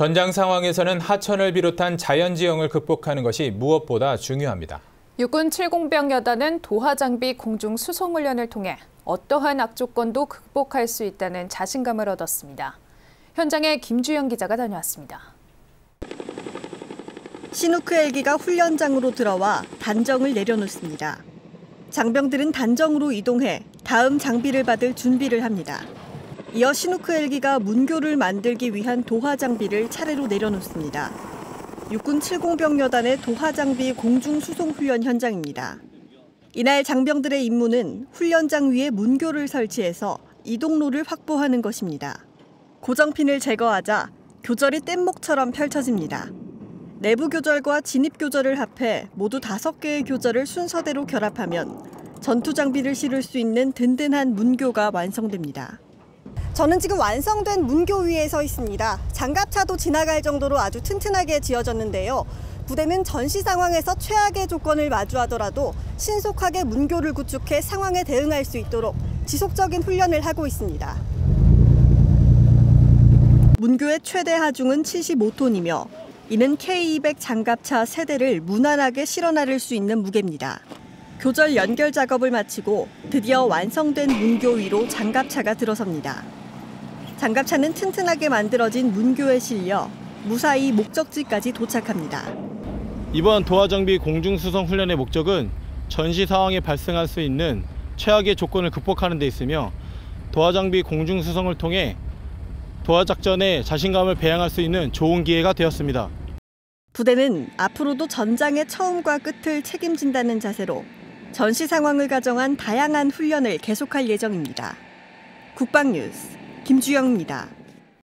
전장 상황에서는 하천을 비롯한 자연지형을 극복하는 것이 무엇보다 중요합니다. 육군 70병 여단은 도하 장비 공중 수송 훈련을 통해 어떠한 악조건도 극복할 수 있다는 자신감을 얻었습니다. 현장에 김주영 기자가 다녀왔습니다. 시누크 헬기가 훈련장으로 들어와 단정을 내려놓습니다. 장병들은 단정으로 이동해 다음 장비를 받을 준비를 합니다. 이어 시누크 헬기가 문교를 만들기 위한 도하 장비를 차례로 내려놓습니다. 육군 70병여단의 도하 장비 공중 수송 훈련 현장입니다. 이날 장병들의 임무는 훈련장 위에 문교를 설치해서 이동로를 확보하는 것입니다. 고정핀을 제거하자 교절이 뗏목처럼 펼쳐집니다. 내부 교절과 진입 교절을 합해 모두 다섯 개의 교절을 순서대로 결합하면 전투 장비를 실을 수 있는 든든한 문교가 완성됩니다. 저는 지금 완성된 문교 위에 서 있습니다. 장갑차도 지나갈 정도로 아주 튼튼하게 지어졌는데요. 부대는 전시 상황에서 최악의 조건을 마주하더라도 신속하게 문교를 구축해 상황에 대응할 수 있도록 지속적인 훈련을 하고 있습니다. 문교의 최대 하중은 75톤이며 이는 K200 장갑차 세대를 무난하게 실어 나를 수 있는 무게입니다. 교절 연결 작업을 마치고 드디어 완성된 문교 위로 장갑차가 들어섭니다. 장갑차는 튼튼하게 만들어진 문교에 실려 무사히 목적지까지 도착합니다. 이번 도하정비 공중수송 훈련의 목적은 전시 상황에 발생할 수 있는 최악의 조건을 극복하는 데 있으며 도하장비 공중수송을 통해 도하작전에 자신감을 배양할 수 있는 좋은 기회가 되었습니다. 부대는 앞으로도 전장의 처음과 끝을 책임진다는 자세로 전시 상황을 가정한 다양한 훈련을 계속할 예정입니다. 국방뉴스 김주영입니다.